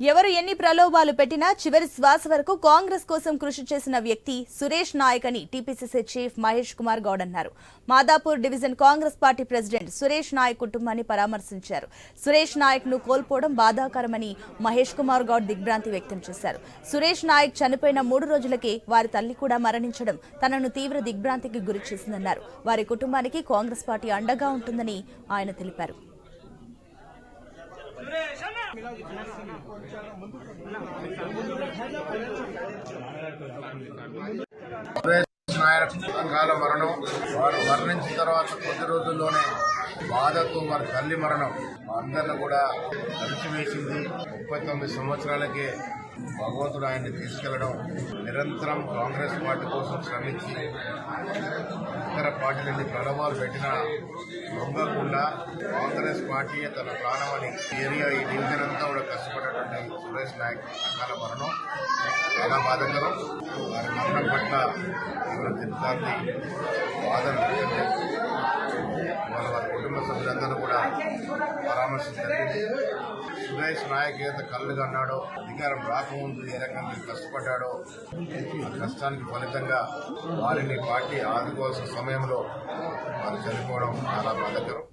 ఎవరు ఎన్ని ప్రలోభాలు పెట్టినా చివరి శ్వాస వరకు కాంగ్రెస్ కోసం కృషి చేసిన వ్యక్తి సురేష్ నాయక్ అని టీపీసీసీ చీఫ్ మహేష్ కుమార్ గౌడ్ అన్నారు. Madhapur division Congress party president Suresh Naik కుటుంబాన్ని పరామర్శించారు. సురేష్ నాయక్ను కోల్పోవడం బాధాకరమని మహేష్ కుమార్ గౌడ్ దిగ్భ్రాంతి వ్యక్తం చేశారు. సురేష్ నాయక్ చనిపోయిన మూడు రోజులకే వారి తల్లి కూడా మరణించడం తనను తీవ్ర దిగ్భ్రాంతికి గురి చేసిందన్నారు. వారి కుటుంబానికి కాంగ్రెస్ పార్టీ అండగా ఉంటుందని ఆయన తెలిపారు. సురేష్ మరణం వారు మరణించిన తర్వాత కొద్ది రోజుల్లోనే బాధతో వారి తల్లి మరణం. అందరిని కూడా కలిసివేసింది. ముప్పై తొమ్మిది సంవత్సరాలకే భగవంతుడు ఆయన్ని తీసుకెళ్ళడం నిరంతరం కాంగ్రెస్ పార్టీ కోసం శ్రమించి ఇతర పార్టీలన్నీ ప్రణవాలు పెట్టినా లొంగకుండా కాంగ్రెస్ పార్టీ తన ప్రాణమని ఈ ఏరియా ఈ డివిజన్ అంతా కూడా కష్టపడేటువంటి సురేష్ నాయక్ అకాల మరణం. చాలా బాధాకరం. వారి మరణం పట్ల తీవ్ర దిగ్భ్రాంతి బాధను వ్యక్తం వాళ్ళ వారి కుటుంబ సభ్యులందరూ కూడా పరామర్శ జరిగింది సురేష్ నాయక్ ఏదో కన్నాడో అన్నాడో అధికారం రాకముందు ఏ రకంగా కష్టపడ్డాడో ఆ కష్టానికి ఫలితంగా వారిని పార్టీ ఆదుకోవాల్సిన సమయంలో వారు చనిపోవడం చాలా బాధకరం.